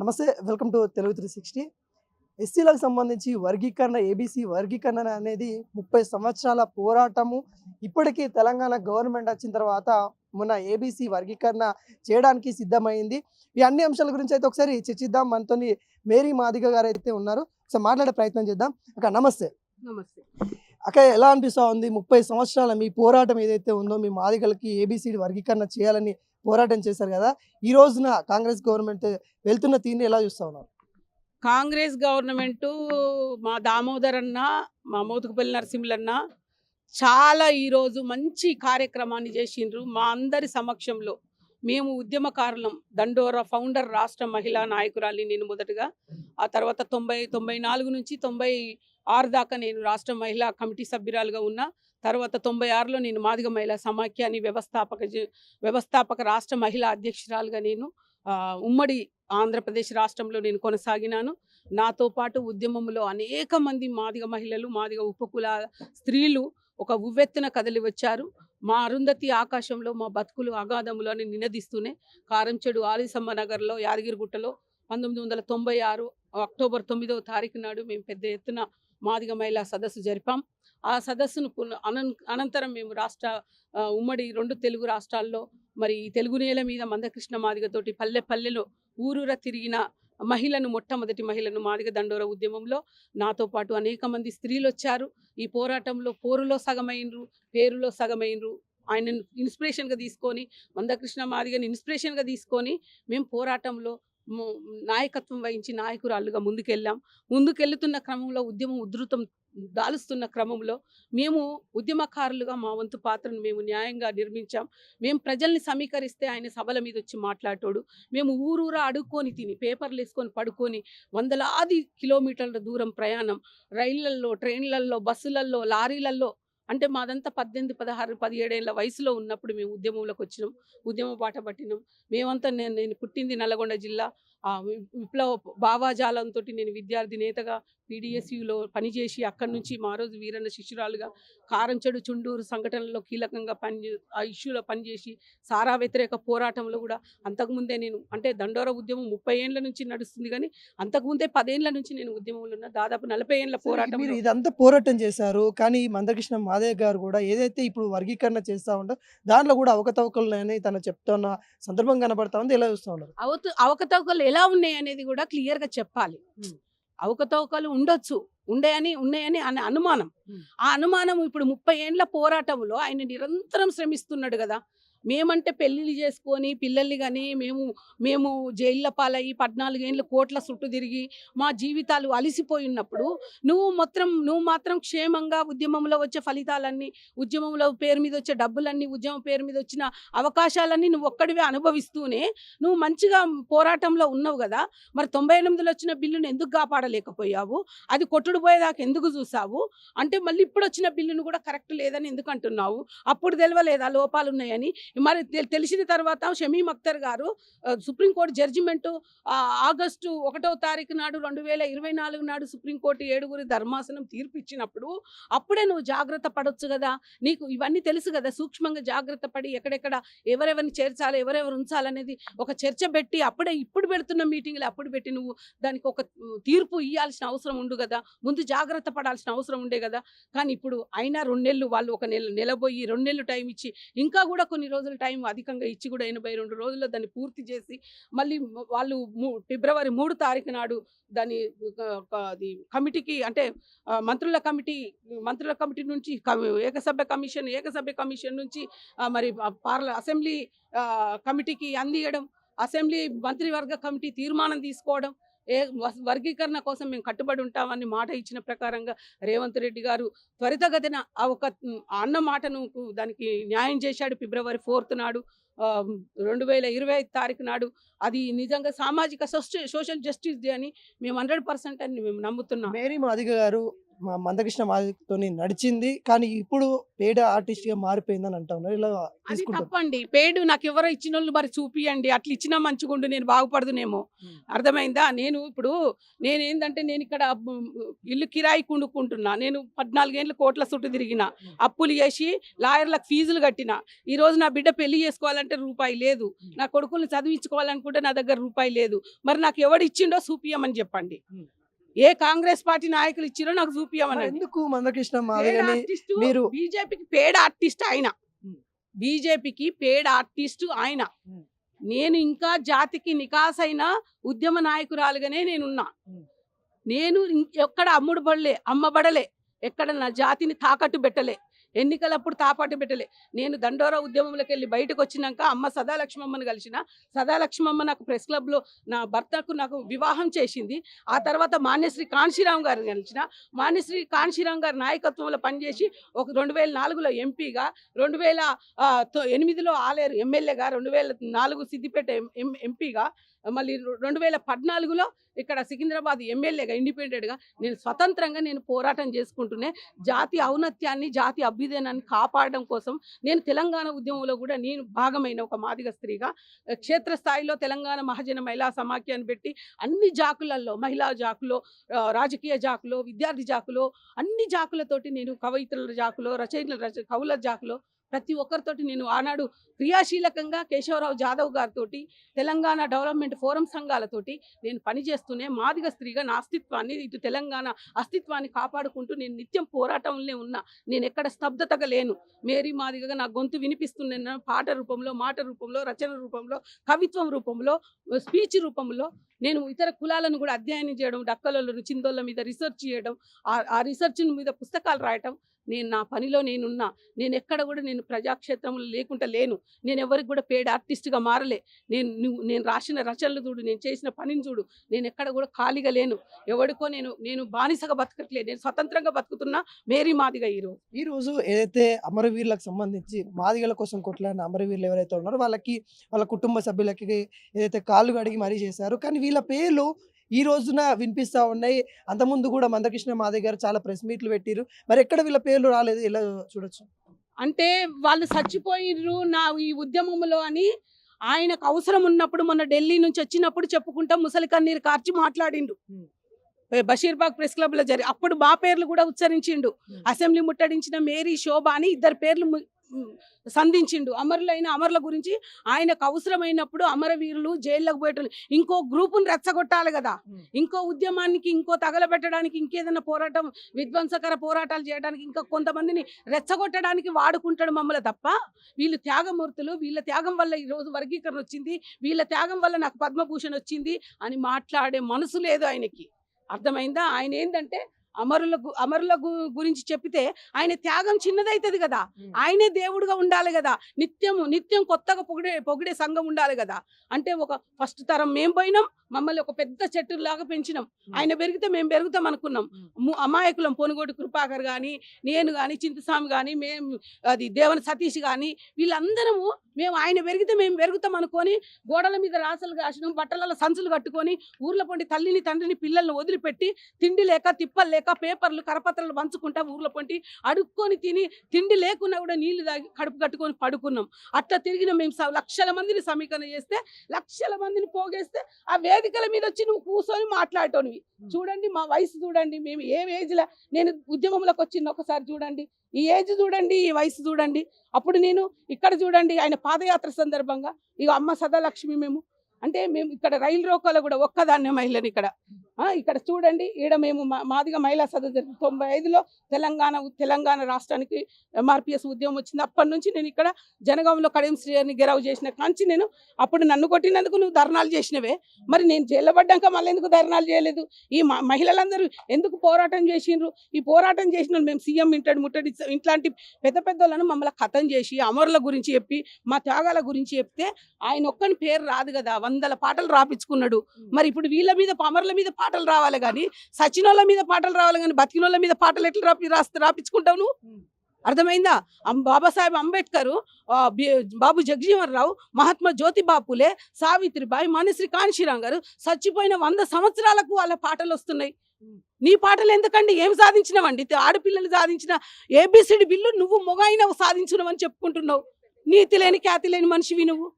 నమస్తే welcome to Telugu three sixty. ఎస్సీలకు సంబంధించి వర్గీకరణ ఏబీసీ వర్గీకరణ అనేది ముప్పై సంవత్సరాల పోరాటము. ఇప్పటికీ తెలంగాణ గవర్నమెంట్ వచ్చిన తర్వాత మొన్న ఏబీసీ వర్గీకరణ చేయడానికి సిద్ధమైంది. ఈ అన్ని అంశాల గురించి అయితే ఒకసారి చర్చిద్దాం. మనతో మేరీ మాదిగ గారు అయితే ఉన్నారు. ఒకసారి మాట్లాడే ప్రయత్నం చేద్దాం. అక్క నమస్తే. నమస్తే. అక్క ఎలా అనిపిస్తా ఉంది? ముప్పై సంవత్సరాల మీ పోరాటం ఏదైతే ఉందో మీ మాదిగలకి ఏబీసీ వర్గీకరణ చేయాలని పోరాటం చేశారు కదా ఈ రోజున కాంగ్రెస్ గవర్నమెంట్ వెళ్తున్న తీరుని ఎలా చూస్తా ఉన్నారు? కాంగ్రెస్ గవర్నమెంట్ మా దామోదర్ అన్న మా మోతుకుపల్లి నరసింహులన్న చాలా ఈరోజు మంచి కార్యక్రమాన్ని చేసిండ్రు మా అందరి సమక్షంలో. మేము ఉద్యమకారులం దండోరా ఫౌండర్ రాష్ట్ర మహిళా నాయకురాలి నేను మొదటగా. ఆ తర్వాత తొంభై తొంభై నాలుగు నుంచి తొంభై ఆరు దాకా నేను రాష్ట్ర మహిళా కమిటీ సభ్యురాలుగా ఉన్నా. తర్వాత తొంభై ఆరులో నేను మాదిగ మహిళా సమాఖ్యాన్ని వ్యవస్థాపక జ- వ్యవస్థాపక రాష్ట్ర మహిళా అధ్యక్షురాలుగా నేను ఉమ్మడి ఆంధ్రప్రదేశ్ రాష్ట్రంలో నేను కొనసాగినాను. నాతో పాటు ఉద్యమంలో అనేక మంది మాదిగ మహిళలు మాదిగ ఉపకుల స్త్రీలు ఒక ఉవ్వెత్తున కదలి వచ్చారు. మా అరుంధతి ఆకాశంలో మా బతుకులు అగాధములు అని నినదిస్తూనే కారంచెడు ఆలిసమ్మ నగర్లో యాదగిరిగుట్టలో పంతొమ్మిది వందల తొంభై ఆరు అక్టోబర్ తొమ్మిదవ తారీఖు నాడు మేము పెద్ద ఎత్తున మాదిగ మహిళా సదస్సు జరిపాం. ఆ సదస్సును పున- అనంతరం మేము రాష్ట్ర ఉమ్మడి రెండు తెలుగు రాష్ట్రాల్లో మరి ఈ తెలుగు నేల మీద మందకృష్ణ మాదిగతోటి పల్లె పల్లెలో ఊరూర తిరిగిన మహిళను మొట్టమొదటి మహిళను మాదిగ దండోర ఉద్యమంలో నాతో పాటు అనేక మంది స్త్రీలు వచ్చారు ఈ పోరాటంలో పోరులో సగమైనరు పేరులో సగమైనరు ఆయనను ఇన్స్పిరేషన్గా తీసుకొని మందకృష్ణ మాదిగని ఇన్స్పిరేషన్గా తీసుకొని మేము పోరాటంలో నాయకత్వం వహించి నాయకురాళ్ళుగా ముందుకెళ్ళాం. ముందుకెళ్తున్న క్రమంలో ఉద్యమం ఉధృతం దాలుస్తున్న క్రమంలో మేము ఉద్యమకారులుగా మా వంతు పాత్రను మేము న్యాయంగా నిర్మించాం. మేము ప్రజల్ని సమీకరిస్తే ఆయన సభల మీద వచ్చి మాట్లాడటోడు మేము ఊరూరా అడుక్కొని తిని పేపర్లు వేసుకొని పడుకొని వందలాది కిలోమీటర్ల దూరం ప్రయాణం. రైళ్ళల్లో ట్రైన్లల్లో బస్సులల్లో లారీలల్లో అంటే మాదంతా పద్దెనిమిది పదహారు పదిహేడేళ్ళ వయసులో ఉన్నప్పుడు మేము ఉద్యమంలోకి వచ్చినాం. ఉద్యమ బాట పట్టినాం. మేమంతా నేను నేను పుట్టింది నల్గొండ జిల్లా. విప్లవ భావాజాలంతో నేను విద్యార్థి నేతగా పీడిఎస్యులో పనిచేసి అక్కడి నుంచి మా రోజు వీరన్న శిష్యురాలుగా కారంచెడు చుండూరు సంఘటనలో కీలకంగా పని ఆ ఇష్యూలో పనిచేసి సారా వ్యతిరేక పోరాటంలో కూడా అంతకుముందే నేను అంటే దండోర ఉద్యమం ముప్పై ఏండ్ల నుంచి నడుస్తుంది కానీ అంతకుముందే పదేళ్ళ నుంచి నేను ఉద్యమంలో ఉన్నా. దాదాపు నలభై ఏండ్ల పోరాటం మీరు ఇదంతా పోరాటం చేశారు కానీ మందకృష్ణ మాదేవ్ గారు కూడా ఏదైతే ఇప్పుడు వర్గీకరణ చేస్తా ఉందో దాంట్లో కూడా అవకతవకలని తను చెప్తున్న సందర్భం కనబడతా ఉంది. ఎలా చూస్తా ఉన్నారు? అవత అవకతవకలు ఎలా ఉన్నాయి అనేది కూడా క్లియర్గా చెప్పాలి అవకతవకలు ఉండొచ్చు. ఉండేయని ఉన్నాయని అనే అనుమానం. ఆ అనుమానం ఇప్పుడు ముప్పై ఏండ్ల పోరాటంలో ఆయన నిరంతరం శ్రమిస్తున్నాడు కదా. మేమంటే పెళ్ళిళ్ళు చేసుకొని పిల్లల్ని కానీ మేము మేము జైళ్ళ పాలయ్యి పద్నాలుగేళ్ళు కోట్ల చుట్టూ తిరిగి మా జీవితాలు అలిసిపోయి ఉన్నప్పుడు నువ్వు మొత్తం నువ్వు మాత్రం క్షేమంగా ఉద్యమంలో వచ్చే ఫలితాలన్నీ ఉద్యమంలో పేరు మీద వచ్చే డబ్బులన్నీ ఉద్యమం పేరు మీద వచ్చిన అవకాశాలన్నీ నువ్వు ఒక్కడివే అనుభవిస్తూనే నువ్వు మంచిగా పోరాటంలో ఉన్నావు కదా. మరి తొంభై ఎనిమిదిలో వచ్చిన బిల్లును ఎందుకు కాపాడలేకపోయావు? అది కొట్టుడు పోయేదాకా ఎందుకు చూసావు? అంటే మళ్ళీ ఇప్పుడు వచ్చిన బిల్లును కూడా కరెక్ట్ లేదని ఎందుకు అంటున్నావు? అప్పుడు తెలియలేదా లోపాలు ఉన్నాయని మరి తెలిసిన తర్వాత షమీం అఖ్తర్ గారు సుప్రీంకోర్టు జడ్జిమెంట్ ఆగస్టు ఒకటో తారీఖు నాడు రెండు వేల ఇరవై నాలుగు నాడు సుప్రీంకోర్టు ఏడుగురి ధర్మాసనం తీర్పు ఇచ్చినప్పుడు అప్పుడే నువ్వు జాగ్రత్త పడవచ్చు కదా. నీకు ఇవన్నీ తెలుసు కదా సూక్ష్మంగా జాగ్రత్త పడి ఎక్కడెక్కడ ఎవరెవరిని చేర్చాలి ఎవరెవరు ఉంచాలనేది ఒక చర్చ పెట్టి అప్పుడే ఇప్పుడు పెడుతున్న మీటింగ్లు అప్పుడు పెట్టి నువ్వు దానికి ఒక తీర్పు ఇవ్వాల్సిన అవసరం ఉండు కదా. ముందు జాగ్రత్త పడాల్సిన అవసరం ఉండే కదా. కానీ ఇప్పుడు అయినా రెండు నెలలు వాళ్ళు ఒక నెల నెలబోయి రెండు నెలలు టైం ఇచ్చి ఇంకా కూడా కొన్ని రోజులు రోజుల టైం అధికంగా ఇచ్చి కూడా ఎనభై రెండు రోజుల్లో దాన్ని పూర్తి చేసి మళ్ళీ వాళ్ళు ఫిబ్రవరి మూడు తారీఖు నాడు దాని అది కమిటీకి అంటే మంత్రుల కమిటీ మంత్రుల కమిటీ నుంచి ఏకసభ్య కమిషన్ ఏకసభ్య కమిషన్ నుంచి మరి పార్ల అసెంబ్లీ కమిటీకి అందియడం అసెంబ్లీ మంత్రివర్గ కమిటీ తీర్మానం తీసుకోవడం ఏ వర్గీకరణ కోసం మేము కట్టుబడి ఉంటామని మాట ఇచ్చిన ప్రకారంగా రేవంత్ రెడ్డి గారు త్వరితగతిన ఆ ఒక అన్న మాటను దానికి న్యాయం చేశాడు ఫిబ్రవరి ఫోర్త్ నాడు. రెండు వేల ఇరవై ఐదు తారీఖు నాడు. అది నిజంగా సామాజిక సోషల్ జస్టిస్ డే అని మేము హండ్రెడ్ పర్సెంట్ అని మేము నమ్ముతున్నాం. మేరీ మాదిగ గారు మా మందకృష్ణ మాదితో నడిచింది. కానీ ఇప్పుడు పేడ ఆర్టిస్ట్గా మారిపోయిందని అంటా ఉన్నారు ఇలా అది తప్పండి. పేడు నాకు ఎవరో ఇచ్చిన వాళ్ళు మరి చూపియండి. అట్లా ఇచ్చినా మంచిగుండు నేను బాగుపడదునేమో. అర్థమైందా? నేను ఇప్పుడు నేను ఏంటంటే నేను ఇక్కడ ఇల్లు కిరాయి కుండుకుంటున్నా. నేను పద్నాలుగేళ్ళు కోట్ల చుట్టూ తిరిగిన. అప్పులు చేసి లాయర్లకు ఫీజులు కట్టిన. ఈ రోజు నా బిడ్డ పెళ్ళి చేసుకోవాలంటే రూపాయి లేదు. నా కొడుకుల్ని చదివించుకోవాలనుకుంటే నా దగ్గర రూపాయి లేదు. మరి నాకు ఎవడు ఇచ్చిండో చూపియమని చెప్పండి. ఏ కాంగ్రెస్ పార్టీ నాయకులు ఇచ్చిరో నాకు మరి చూపియమనండి ఎందుకు మందకృష్ణ మీరు- బీజేపీకి పేడ ఆర్టిస్ట్ ఆయన. బీజేపీకి పేడ ఆర్టిస్ట్ ఆయన. నేను ఇంకా జాతికి నికాసైన ఉద్యమ నాయకురాలుగానే నేనున్నా. నేను ఎక్కడ అమ్ముడు పడలే అమ్మబడలే ఎక్కడ నా జాతిని తాకట్టు పెట్టలే ఎన్నికలప్పుడు తాపాటు పెట్టలే. నేను దండోరా ఉద్యమంలోకి వెళ్ళి బయటకు వచ్చినాక అమ్మ సదాలక్ష్మమ్మను కలిసిన సదాలక్ష్మమ్మ నాకు ప్రెస్ క్లబ్లో నా భర్తకు నాకు వివాహం చేసింది. ఆ తర్వాత మాన్యశ్రీ కాంశీరామ్ గారిని కలిసిన మాన్యశ్రీ కాంశీరామ్ గారి నాయకత్వంలో పనిచేసి ఒక రెండు వేల నాలుగులో ఎంపీగా రెండు వేల ఎనిమిదిలో ఆలేరు ఎమ్మెల్యేగా రెండు వేల నాలుగు సిద్దిపేట ఎం- ఎం- ఎంపీగా మళ్ళీ రెండు వేల పద్నాలుగులో ఇక్కడ సికింద్రాబాద్ ఎమ్మెల్యేగా ఇండిపెండెంట్గా నేను స్వతంత్రంగా నేను పోరాటం చేసుకుంటూనే జాతి ఔన్నత్యాన్ని జాతి అభ్యుదయాన్ని కాపాడడం కోసం నేను తెలంగాణ ఉద్యమంలో కూడా నేను భాగమైన ఒక మాదిగ స్త్రీగా క్షేత్రస్థాయిలో తెలంగాణ మహాజన మహిళా సమాఖ్యాన్ని పెట్టి అన్ని జాకులలో మహిళా జాకులో రాజకీయ జాకులో విద్యార్థి జాకులో అన్ని జాకులతోటి నేను కవయిత్రుల జాకులో రచయితల రచ కవుల జాకులో ప్రతి ఒక్కరితోటి నేను ఆనాడు క్రియాశీలకంగా కేశవరావు జాదవ్ గారితో తెలంగాణ డెవలప్మెంట్ ఫోరం సంఘాలతోటి నేను పనిచేస్తూనే మాదిగ స్త్రీగా నా అస్తిత్వాన్ని ఇటు తెలంగాణ అస్తిత్వాన్ని కాపాడుకుంటూ నేను నిత్యం పోరాటంలో ఉన్నా. నేను ఎక్కడ స్తబ్దతగా లేను. మేరీ మాదిగగా నా గొంతు వినిపిస్తున్న పాట రూపంలో మాట రూపంలో రచన రూపంలో కవిత్వం రూపంలో స్పీచ్ రూపంలో. నేను ఇతర కులాలను కూడా అధ్యయనం చేయడం డక్కలలో చిందోళ్ళ మీద రీసెర్చ్ చేయడం ఆ రీసెర్చ్ మీద పుస్తకాలు రాయటం నేను నా పనిలో నేనున్నా నేను ఎక్కడ కూడా నేను ప్రజాక్షేత్రంలో లేకుండా లేను నేను ఎవరికి కూడా పేడ్ ఆర్టిస్ట్గా మారలే. నేను నేను రాసిన రచనలు చూడు నేను చేసిన పనిని చూడు నేను ఎక్కడ కూడా ఖాళీగా లేను. ఎవరికో నేను నేను బానిసగా బతకట్లేదు నేను స్వతంత్రంగా బతుకుతున్నా మేరీ మాదిగా ఈరోజు ఈ రోజు ఏదైతే అమరవీరులకు సంబంధించి మాదిగల కోసం కొట్లాడిన అమరవీరులు ఎవరైతే ఉన్నారో వాళ్ళకి వాళ్ళ కుటుంబ సభ్యులకి ఏదైతే కాళ్ళు కడిగి మరీ చేశారు. కానీ వీళ్ళ పేర్లు ఈ రోజున వినిపిస్తా ఉన్నాయి. అంతకుముందు కూడా మందకృష్ణ మాదిగ గారు చాలా ప్రెస్ మీట్లు పెట్టిరు మరి ఎక్కడ వీళ్ళ పేర్లు రాలేదు? ఇలా చూడొచ్చు? అంటే వాళ్ళు చచ్చిపోయిర్రు నా ఈ ఉద్యమంలో అని ఆయనకు అవసరం ఉన్నప్పుడు మొన్న ఢిల్లీ నుంచి వచ్చినప్పుడు చెప్పుకుంటా ముసలి కన్నీరు కార్చి మాట్లాడిండు బషీర్బాగ్ ప్రెస్ క్లబ్లో జరి అప్పుడు మా పేర్లు కూడా ఉచ్చరించిండు. అసెంబ్లీ ముట్టడించిన మేరీ శోభ అని ఇద్దరు పేర్లు సంధించిండు. అమరులైన అమరుల గురించి ఆయనకు అవసరమైనప్పుడు అమరవీరులు జైల్లోకి పోయేటోళ్ళు. ఇంకో గ్రూపును రెచ్చగొట్టాలి కదా. ఇంకో ఉద్యమానికి ఇంకో తగలబెట్టడానికి ఇంకేదైనా పోరాటం విధ్వంసకర పోరాటాలు చేయడానికి ఇంకా కొంతమందిని రెచ్చగొట్టడానికి వాడుకుంటాడు మమ్మల్ని తప్ప. వీళ్ళు త్యాగమూర్తులు వీళ్ళ త్యాగం వల్ల ఈ రోజు వర్గీకరణ వచ్చింది వీళ్ళ త్యాగం వల్ల నాకు పద్మభూషణ్ వచ్చింది అని మాట్లాడే మనసు లేదు ఆయనకి. అర్థమైందా? ఆయన ఏంటంటే అమరుల గు- అమరుల గురించి చెప్పితే ఆయన త్యాగం చిన్నదైతుంది కదా. ఆయనే దేవుడుగా ఉండాలి కదా. నిత్యము నిత్యం కొత్తగా పొగిడే పొగిడే సంఘం ఉండాలి కదా. అంటే ఒక ఫస్ట్ తరం మేం పోయినాం మమ్మల్ని ఒక పెద్ద చెట్టు లాగా పెంచినాం ఆయన పెరిగితే మేము పెరుగుతాం అనుకున్నాం. అమాయకులం పొనుగోటి కృపాకర్ కానీ నేను కానీ చింతస్వామి కానీ మేము అది దేవన సతీష్ కానీ వీళ్ళందరము మేము ఆయన పెరిగితే మేము పెరుగుతాం అనుకొని గోడల మీద రాసలు కాసినాం బట్టలలో సంచులు కట్టుకొని ఊర్ల పొంటి తల్లిని తండ్రిని పిల్లల్ని వదిలిపెట్టి తిండి లేక తిప్పలు లేక పేపర్లు కరపత్రాలు పంచుకుంటా ఊర్ల పొంటి అడుక్కొని తిని తిండి లేకున్నా కూడా నీళ్ళు తాగి కడుపు కట్టుకొని పడుకున్నాం. అట్లా తిరిగిన మేము లక్షల మందిని సమీకరణ చేస్తే లక్షల మందిని పోగేస్తే ఆ వేదికల మీద వచ్చి నువ్వు కూర్చొని మాట్లాడటోనివి. చూడండి మా వయసు చూడండి మేము ఏ ఏజ్లో నేను ఉద్యమంలోకి వచ్చిన ఒకసారి చూడండి. ఈ ఏజ్ చూడండి ఈ వయసు చూడండి. అప్పుడు నేను ఇక్కడ చూడండి ఆయన పాదయాత్ర సందర్భంగా ఇక అమ్మ సదాలక్ష్మి మేము. అంటే మేము ఇక్కడ రైలు రోకోలో కూడా ఒక్కదాన్నే మహిళని ఇక్కడ. ఇక్కడ చూడండి ఈడ మేము మా- మాదిగా మహిళా సదస్సు. తొంభై ఐదులో తెలంగాణ తెలంగాణ రాష్ట్రానికి ఎంఆర్పిఎస్ ఉద్యమం వచ్చింది. అప్పటి నుంచి నేను ఇక్కడ జనగాంలో కడియం శ్రీని గెరవ్ చేసిన కాంచి నేను అప్పుడు నన్ను కొట్టినందుకు నువ్వు ధర్నాలు చేసినవే. మరి నేను జైల్లో పడ్డాక మళ్ళీ ఎందుకు ధర్నాలు చేయలేదు? ఈ మహిళలందరూ ఎందుకు పోరాటం చేసిండ్రు? ఈ పోరాటం చేసిన మేము సీఎం ఇంటడి ముట్టడి ఇట్లాంటి పెద్ద పెద్ద వాళ్ళను మమ్మల్ని కథం చేసి అమరుల గురించి చెప్పి మా త్యాగాల గురించి చెప్తే ఆయన ఒక్కని పేరు రాదు కదా. వందల పాటలు రాపించుకున్నాడు మరి ఇప్పుడు వీళ్ళ మీద అమరుల మీద పాటలు రావాలి కానీ సచినోళ్ళ మీద పాటలు రావాలి కానీ బతికినోళ్ళ మీద పాటలు ఎట్లా రాపి రాస్తే రాపించుకుంటావు నువ్వు? అర్థమైందా? అం- బాబాసాహెబ్ అంబేద్కర్ బాబు జగజీవన్ రావు మహాత్మా జ్యోతిబా పూలే సావిత్రిబాయి మనశ్రీ కాంశీరాం గారు చచ్చిపోయిన వంద సంవత్సరాలకు వాళ్ళ పాటలు వస్తున్నాయి. నీ పాటలు ఎందుకండి? ఏం సాధించినవండి? ఆడపిల్లలు సాధించిన ఏబిసిడి బిల్లు నువ్వు మొగైన సాధించినవని చెప్పుకుంటున్నావు. నీతి లేని ఖ్యాతి లేని మనిషివి నువ్వు.